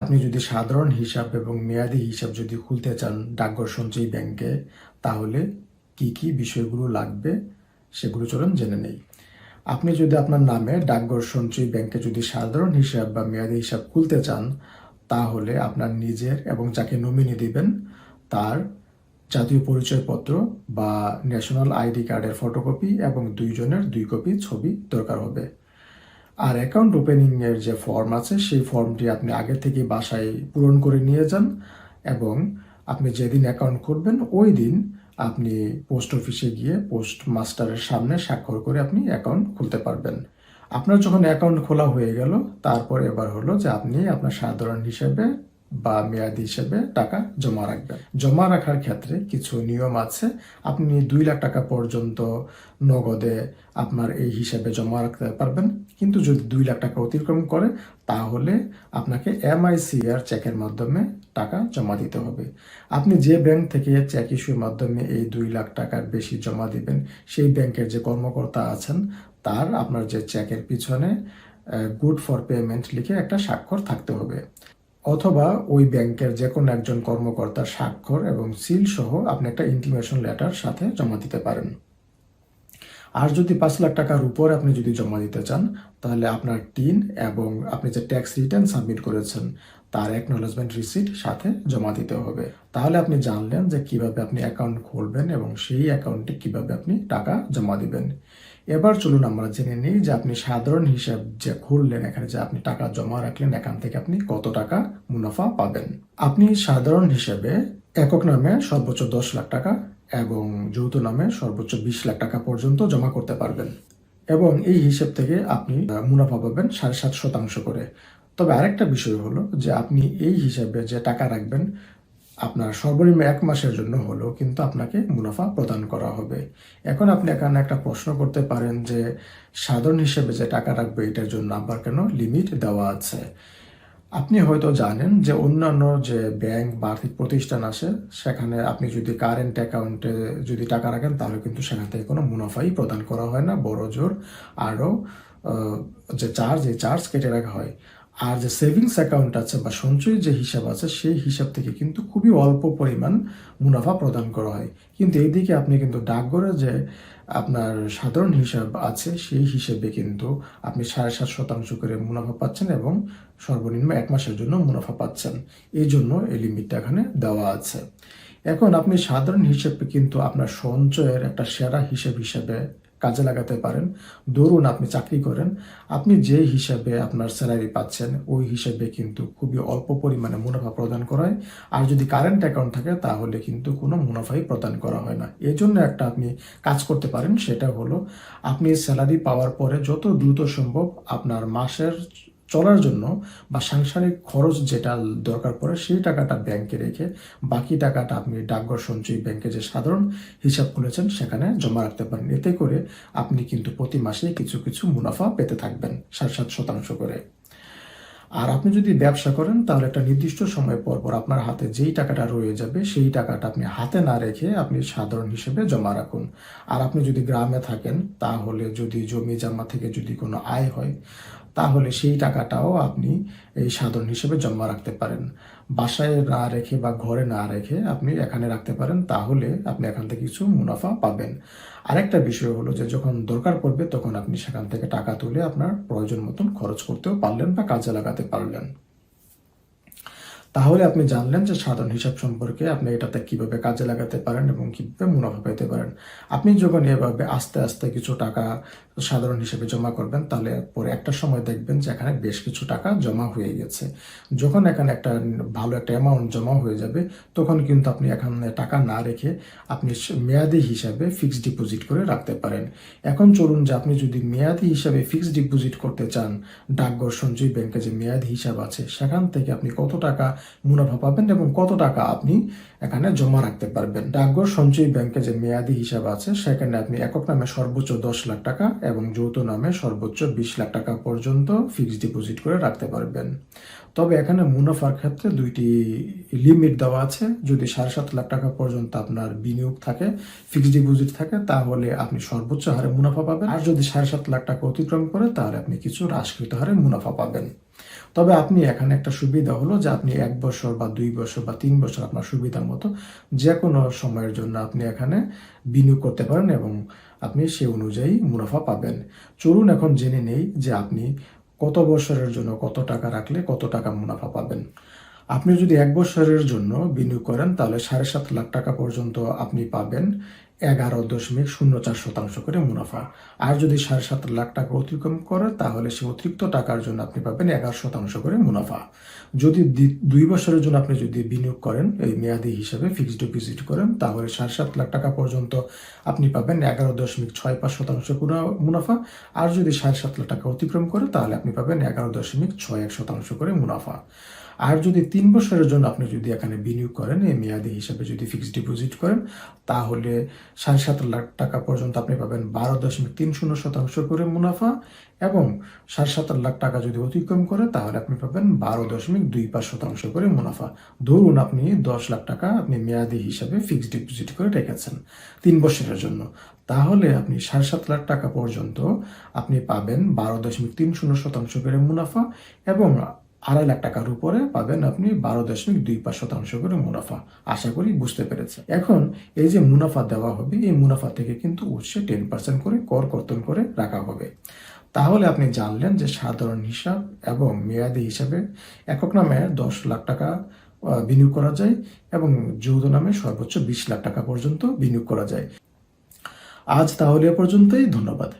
আপনি যদি সাধারণ হিসাব এবং মেয়াদি হিসাব যদি খুলতে চান ডাকঘর সঞ্চয়ী ব্যাংকে, তাহলে কি কি বিষয়গুলো লাগবে সেগুলো চলুন জেনে নেই। আপনি যদি আপনার নামে ডাকঘর সঞ্চয়ী ব্যাংকে যদি সাধারণ হিসাব বা মেয়াদি হিসাব খুলতে চান, তাহলে আপনার নিজের এবং যাকে নমিনি দিবেন, তার জাতীয় পরিচয়পত্র বা ন্যাশনাল আইডি কার্ডের ফটোকপি এবং দুইজনের দুই কপি ছবি দরকার হবে। আর অ্যাকাউন্ট ওপেনিংয়ের যে ফর্ম আছে, সেই ফর্মটি আপনি আগে থেকে বাসায় পূরণ করে নিয়ে যান এবং আপনি যেদিন অ্যাকাউন্ট খুলবেন, ওই দিন আপনি পোস্ট অফিসে গিয়ে পোস্ট মাস্টারের সামনে স্বাক্ষর করে আপনি অ্যাকাউন্ট খুলতে পারবেন। আপনার যখন অ্যাকাউন্ট খোলা হয়ে গেল, তারপর এবার হলো যে আপনি আপনার সাধারণ হিসেবে বা মেয়াদি হিসেবে টাকা জমা রাখবেন। জমা রাখার ক্ষেত্রে কিছু নিয়ম আছে। আপনি দুই লাখ টাকা পর্যন্ত নগদে আপনার এই হিসাবে জমা রাখতে পারবেন। কিন্তু যদি দুই লাখ টাকা অতিক্রম করে, তাহলে আপনাকে এমআইসিআর চেকের মাধ্যমে টাকা জমা দিতে হবে। আপনি যে ব্যাংক থেকে চেক ইস্যুর মাধ্যমে এই দুই লাখ টাকার বেশি জমা দিবেন, সেই ব্যাংকের যে কর্মকর্তা আছেন, তার আপনার যে চেকের পিছনে গুড ফর পেমেন্ট লিখে একটা স্বাক্ষর থাকতে হবে। অথবা ওই ব্যাংকের যে কোনো একজন কর্মকর্তার স্বাক্ষর এবং সিল সহ আপনি একটা ইন্টিমেশন লেটার সাথে জমা দিতে পারেন। আর যদি পাঁচ লাখ টাকার উপর আপনি যদি জমা দিতে চান, তাহলে আপনার টিন এবং আপনি যে ট্যাক্স রিটার্ন সাবমিট করেছেন, তার অ্যাকনোলেজমেন্ট রিসিট সাথে জমা দিতে হবে। তাহলে আপনি জানলেন যে কীভাবে আপনি অ্যাকাউন্ট খুলবেন এবং সেই অ্যাকাউন্টে কীভাবে আপনি টাকা জমা দিবেন। এবার চলুন আমরা জেনে নিই যে আপনি সাধারণ হিসাব যে খুললেন এখানে যে আপনি টাকা জমা রাখলেন, এখান থেকে আপনি কত টাকা মুনাফা পাবেন? আপনি সাধারণ হিসেবে একক নামে সর্বোচ্চ দশ লাখ টাকা এবং যৌথ নামে সর্বোচ্চ বিশ লাখ টাকা পর্যন্ত জমা করতে পারবেন এবং এই হিসেব থেকে আপনি মুনাফা পাবেন সাড়ে সাত শতাংশ করে। তবে আরেকটা বিষয় হলো যে আপনি এই হিসাবে যে টাকা রাখবেন আপনার সর্বনিম্ন এক মাসের জন্য হলেও কিন্তু আপনাকে মুনাফা প্রদান করা হবে। এখন আপনি এখানে একটা প্রশ্ন করতে পারেন যে সাধারণ হিসেবে যে টাকা রাখবে এটার জন্য আবার কেন লিমিট দেওয়া আছে? আপনি হয়তো জানেন যে অন্যান্য যে ব্যাংক বা আর্থিক প্রতিষ্ঠান আছে, সেখানে আপনি যদি কারেন্ট অ্যাকাউন্টে যদি টাকা রাখেন, তাহলে কিন্তু সেখান থেকে কোনো মুনাফাই প্রদান করা হয় না। বড় জোর আরও যে চার্জ, এই চার্জ কেটে রাখা হয়। আর যে সেভিংস অ্যাকাউন্ট আছে বা সঞ্চয়ী যে হিসাব আছে, সেই হিসাব থেকে কিন্তু খুবই অল্প পরিমাণ মুনাফা প্রদান করা হয়। কিন্তু এইদিকে আপনি কিন্তু ডাকঘরে যে আপনার সাধারণ হিসাব আছে, সেই হিসেবে কিন্তু আপনি সাড়ে সাত শতাংশ করে মুনাফা পাচ্ছেন এবং সর্বনিম্ন এক মাসের জন্য মুনাফা পাচ্ছেন। এই জন্য এই লিমিটটা এখানে দেওয়া আছে। এখন আপনি সাধারণ হিসেবে কিন্তু আপনার সঞ্চয়ের একটা সেরা হিসেব হিসেবে কাজে লাগাতে পারেন। ধরুন আপনি চাকরি করেন, আপনি যে হিসাবে আপনার স্যালারি পাচ্ছেন, ওই হিসাবে কিন্তু খুবই অল্প পরিমাণে মুনাফা প্রদান করায়। আর যদি কারেন্ট অ্যাকাউন্ট থাকে, তাহলে কিন্তু কোনো মুনাফাই প্রদান করা হয় না। এই জন্য একটা আপনি কাজ করতে পারেন, সেটা হলো আপনি স্যালারি পাওয়ার পরে যত দ্রুত সম্ভব আপনার মাসের চলার জন্য বা সাংসারিক খরচ যেটা দরকার পড়ে, সেই টাকাটা ব্যাংকে রেখে বাকি টাকাটা আপনি ডাকঘর সঞ্চয়ী ব্যাংকে যে সাধারণ হিসাব খুলেছেন, সেখানে জমা রাখতে পারেন। এতে করে আপনি কিন্তু প্রতি মাসে কিছু কিছু মুনাফা পেতে থাকবেন সাত সাত শতাংশ করে। আর আপনি যদি ব্যবসা করেন, তাহলে একটা নির্দিষ্ট সময় পর পর আপনার হাতে যেই টাকাটা রয়ে যাবে, সেই টাকাটা আপনি হাতে না রেখে আপনি সাধারণ হিসেবে জমা রাখুন। আর আপনি যদি গ্রামে থাকেন, তাহলে যদি জমি জমা থেকে যদি কোনো আয় হয়, তাহলে সেই টাকাটাও আপনি এই সাধারণ হিসেবে জমা রাখতে পারেন। বাসায় না রেখে বা ঘরে না রেখে আপনি এখানে রাখতে পারেন, তাহলে আপনি এখান থেকে কিছু মুনাফা পাবেন। আরেকটা বিষয় হলো যে যখন দরকার পড়বে তখন আপনি সেখান থেকে টাকা তুলে আপনার প্রয়োজন মতন খরচ করতেও পারলেন বা কাজে লাগাতে পারলেন। তাহলে আপনি জানলেন যে সাধারণ হিসাব সম্পর্কে আপনি এটাতে কীভাবে কাজে লাগাতে পারেন এবং কীভাবে মুনাফা পেতে পারেন। আপনি যখন এভাবে আস্তে আস্তে কিছু টাকা সাধারণ হিসেবে জমা করবেন, তাহলে পরে একটা সময় দেখবেন যে এখানে বেশ কিছু টাকা জমা হয়ে গেছে। যখন এখানে একটা ভালো একটা অ্যামাউন্ট জমা হয়ে যাবে, তখন কিন্তু আপনি এখানে টাকা না রেখে আপনি মেয়াদি হিসাবে ফিক্সড ডিপোজিট করে রাখতে পারেন। এখন চলুন যে আপনি যদি মেয়াদি হিসাবে ফিক্সড ডিপোজিট করতে চান, ডাকঘর সঞ্চয় ব্যাংকে যে মেয়াদি হিসাব আছে, সেখান থেকে আপনি কত টাকা মুনাফা পাবেন এবং কত টাকা আপনি এখানে জমা রাখতে পারবেন? ডাকঘর সঞ্চয়ী ব্যাংকে যে মেয়াদি হিসাব আছে, সেখানে আপনি একক নামে সর্বোচ্চ দশ লাখ টাকা এবং যৌথ নামে সর্বোচ্চ বিশ লাখ টাকা পর্যন্ত ফিক্সড ডিপোজিট করে রাখতে পারবেন। তবে এখানে মুনাফার ক্ষেত্রে দুইটি লিমিট দেওয়া আছে। যদি সাড়ে সাত লাখ টাকা পর্যন্ত আপনার বিনিয়োগ থাকে ফিক্সড ডিপোজিট থাকে, তাহলে আপনি সর্বোচ্চ হারে মুনাফা পাবেন। আর যদি সাড়ে সাত লাখ টাকা অতিক্রম করে, তাহলে আপনি কিছু হ্রাসকৃত হারে মুনাফা পাবেন। তবে আপনি এখানে একটা সুবিধা হলো যে আপনি এক বছর বা দুই বছর বা তিন বছর আপনার সুবিধা মতো যে কোনো সময়ের জন্য আপনি এখানে বিনিয়োগ করতে পারেন এবং আপনি সে অনুযায়ী মুনাফা পাবেন। চলুন এখন জেনে নেই যে আপনি কত বছরের জন্য কত টাকা রাখলে কত টাকা মুনাফা পাবেন। আপনি যদি এক বছরের জন্য বিনিয়োগ করেন, তাহলে সাড়ে সাত লাখ টাকা পর্যন্ত আপনি পাবেন। এগারো দশমিক শূন্য চার শতাংশ করে মুনাফা। আর যদি সাড়ে সাত লাখ টাকা অতিক্রম করে, তাহলে সে অতিরিক্ত টাকার জন্য আপনি পাবেন এগারো শতাংশ করে মুনাফা। যদি দুই বছরের জন্য আপনি যদি বিনিয়োগ করেন, এই মেয়াদি হিসাবে ফিক্সড ডিপোজিট করেন, তাহলে সাড়ে সাত লাখ টাকা পর্যন্ত আপনি পাবেন এগারো দশমিক ছয় পাঁচ শতাংশ করে মুনাফা। আর যদি সাড়ে সাত লাখ টাকা অতিক্রম করে, তাহলে আপনি পাবেন এগারো দশমিক ছয় এক শতাংশ করে মুনাফা। আর যদি তিন বছরের জন্য আপনি যদি এখানে বিনিয়োগ করেন, এই মেয়াদি হিসাবে যদি ফিক্সড ডিপোজিট করেন, তাহলে সাড়ে সাত লাখ টাকা পর্যন্ত আপনি পাবেন বারো দশমিক তিন শূন্য শতাংশ করে মুনাফা এবং সাড়ে সাত লাখ টাকা যদি অতিক্রম করে, তাহলে আপনি পাবেন বারো দশমিক দুই পাঁচ শতাংশ করে মুনাফা। ধরুন আপনি দশ লাখ টাকা আপনি মেয়াদি হিসাবে ফিক্সড ডিপোজিট করে রেখেছেন তিন বছরের জন্য। তাহলে আপনি সাড়ে সাত লাখ টাকা পর্যন্ত আপনি পাবেন বারো দশমিক তিন শূন্য শতাংশ করে মুনাফা এবং আড়াই লাখ টাকার উপরে পাবেন আপনি বারো দশমিক দুই পাঁচ শতাংশ করে মুনাফা। আশা করি বুঝতে পেরেছেন এখন এই যে মুনাফা দেওয়া হবে, এই মুনাফা থেকে কিন্তু উৎসে টেন পার্সেন্ট করে কর কর্তন করে রাখা হবে। তাহলে আপনি জানলেন যে সাধারণ হিসাব এবং মেয়াদি হিসাবে একক নামে দশ লাখ টাকা বিনিয়োগ করা যায় এবং যৌথ নামে সর্বোচ্চ বিশ লাখ টাকা পর্যন্ত বিনিয়োগ করা যায়। আজ তাহলে পর্যন্তই। ধন্যবাদ।